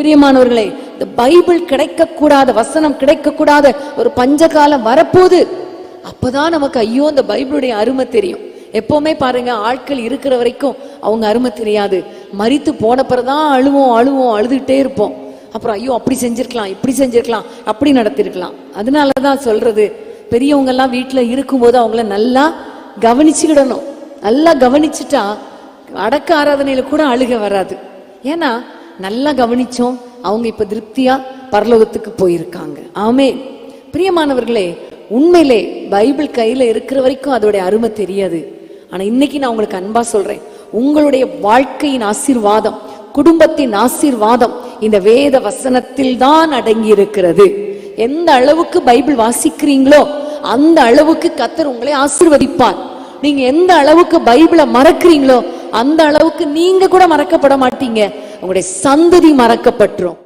பிரியமானவர்களே இந்த பைபிள் கிடைக்கக்கூடாத வசனம் கிடைக்கக்கூடாத ஒரு பஞ்சகாலம் வரப்போகுது. அப்பதான் நமக்கு ஐயோ இந்த பைபிளுடைய அருமை தெரியும். எப்பவுமே பாருங்க ஆட்கள் இருக்கிற வரைக்கும் அவங்க அருமை தெரியாது. மறித்து போன பிறதான் அழுவோம் அழுவோம் அழுதுகிட்டே இருப்போம். அப்புறம் ஐயோ அப்படி செஞ்சிருக்கலாம் இப்படி செஞ்சிருக்கலாம் அப்படி நடத்திருக்கலாம். அதனாலதான் சொல்றது பெரியவங்க எல்லாம் வீட்டுல இருக்கும்போது அவங்கள நல்லா கவனிச்சுக்கிடணும். நல்லா கவனிச்சுட்டா அடக்க ஆராதனையில கூட அழுக வராது. ஏன்னா நல்லா கவனிச்சோம். அவங்க இப்ப திருப்தியா பரலோகத்துக்கு போயிருக்காங்க. ஆமே பிரியமானவர்களே உண்மையிலே பைபிள் கையில இருக்கிற வரைக்கும் அதோடைய அருமை தெரியாது. ஆனா இன்னைக்கு நான் உங்களுக்கு அன்பா சொல்றேன். உங்களுடைய வாழ்க்கையின் ஆசீர்வாதம் குடும்பத்தின் ஆசீர்வாதம் இந்த வேத வசனத்தில் தான் அடங்கி இருக்கிறது எந்த அளவுக்கு பைபிள் வாசிக்கிறீங்களோ அந்த அளவுக்கு கத்தர் உங்களை ஆசிர்வதிப்பார். நீங்க எந்த அளவுக்கு பைபிளை மறக்கிறீங்களோ அந்த அளவுக்கு நீங்க கூட மறக்கப்பட மாட்டீங்க. உங்களுடைய சந்ததி மறக்கப்பட்டுரும்.